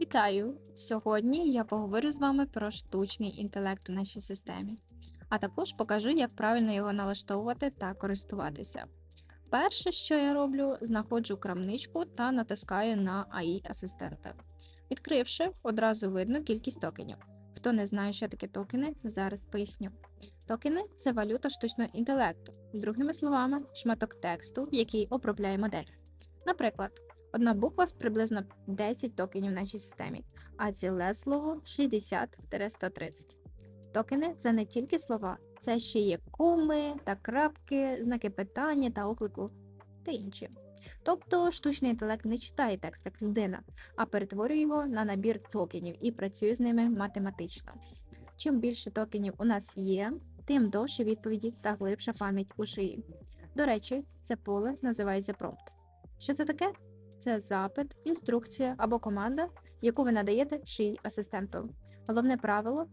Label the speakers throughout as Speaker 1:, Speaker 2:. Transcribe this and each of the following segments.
Speaker 1: Вітаю! Сьогодні я поговорю з вами про штучний інтелект у нашій системі, а також покажу, як правильно його налаштовувати та користуватися. Перше, що я роблю, знаходжу крамничку та натискаю на AI асистента. Відкривши, одразу видно кількість токенів. Хто не знає, що таке токени, зараз поясню. Токени це валюта штучного інтелекту, другими словами, шматок тексту, який обробляє модель. Наприклад, Одна буква з приблизно 10 токенів в нашій системі, а ціле слово 60-130. Токени це не тільки слова, це ще є коми та крапки, знаки питання та оклику та інші. Тобто штучний інтелект не читає текст як людина, а перетворює його на набір токенів і працює з ними математично. Чим більше токенів у нас є, тим довше відповіді та глибша пам'ять у шиї. До речі, це поле називається промпт. Що це таке? Це запит, інструкція або команда, яку ви надаєте шиї асистенту. Головне правило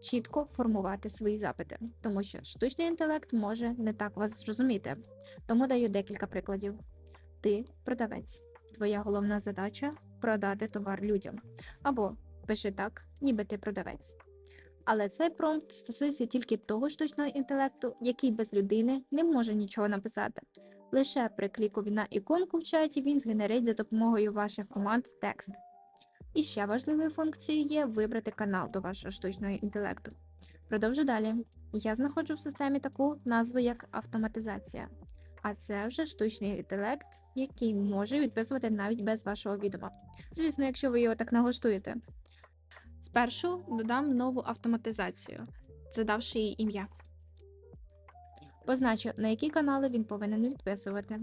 Speaker 1: чітко формувати свої запити, тому що штучний інтелект може не так вас зрозуміти. Тому даю декілька прикладів. Ти продавець. Твоя головна задача продати товар людям. Або пиши так, ніби ти продавець. Але цей промпт стосується тільки того штучного інтелекту, який без людини не може нічого написати. Лише при клікові на іконку в чаті він згенерить за допомогою ваших команд текст. І ще важливою функцією є вибрати канал до вашого штучного інтелекту. Продовжу далі. Я знаходжу в системі таку назву як автоматизація. А це вже штучний інтелект, який може відписувати навіть без вашого відома. Звісно, якщо ви його так налаштуєте. Спершу додам нову автоматизацію, задавши їй ім'я. Позначу, на які канали він повинен відписувати.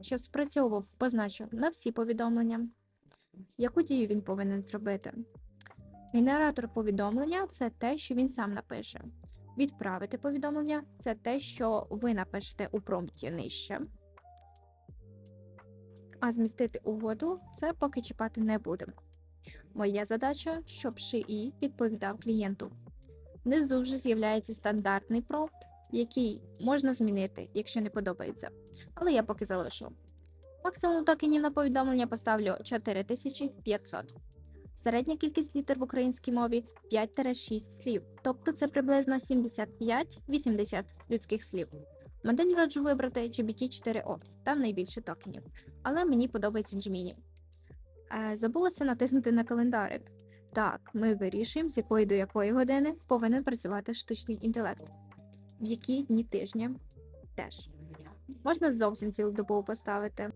Speaker 1: Щоб спрацьовував, позначу на всі повідомлення. Яку дію він повинен зробити? Генератор повідомлення це те, що він сам напише. Відправити повідомлення це те, що ви напишете у промпті нижче. А змістити угоду це поки чіпати не будемо. Моя задача, щоб ШИІ відповідав клієнту. Внизу вже з'являється стандартний промпт, який можна змінити, якщо не подобається. Але я поки залишу. Максимум токенів на повідомлення поставлю 4500. Середня кількість літер в українській мові 5-6 слів, тобто це приблизно 75-80 людських слів. Модель раджу вибрати GPT-4O, там найбільше токенів, але мені подобається Gemini. Е, забулася натиснути на календарик. Так, ми вирішуємо, з якої до якої години повинен працювати штучний інтелект в які дні тижня теж. Можна зовсім цілодобово поставити.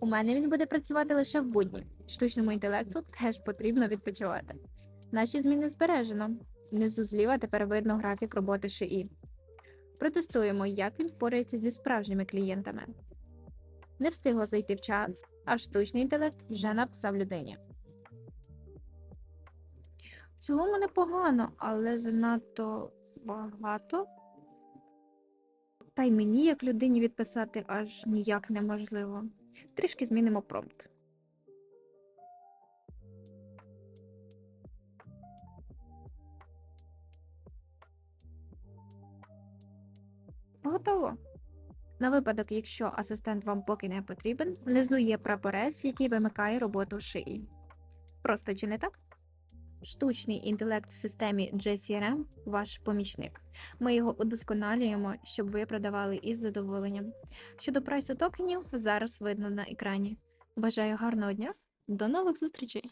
Speaker 1: У мене він буде працювати лише в будні. Штучному інтелекту теж потрібно відпочивати. Наші зміни збережено. Внизу зліва тепер видно графік роботи ШИІ. Протестуємо, як він впорається зі справжніми клієнтами. Не встигла зайти в чат, а штучний інтелект вже написав людині. В цілому непогано, але занадто багато. Та й мені, як людині, відписати аж ніяк неможливо. Трішки змінимо промпт. Готово. На випадок, якщо асистент вам поки не потрібен, внизу є прапорець, який вимикає роботу шиї. Просто чи не так? Штучний інтелект в системі JCRM – ваш помічник. Ми його удосконалюємо, щоб ви продавали із задоволенням. Щодо прайсу токенів, зараз видно на екрані. Бажаю гарного дня, до нових зустрічей!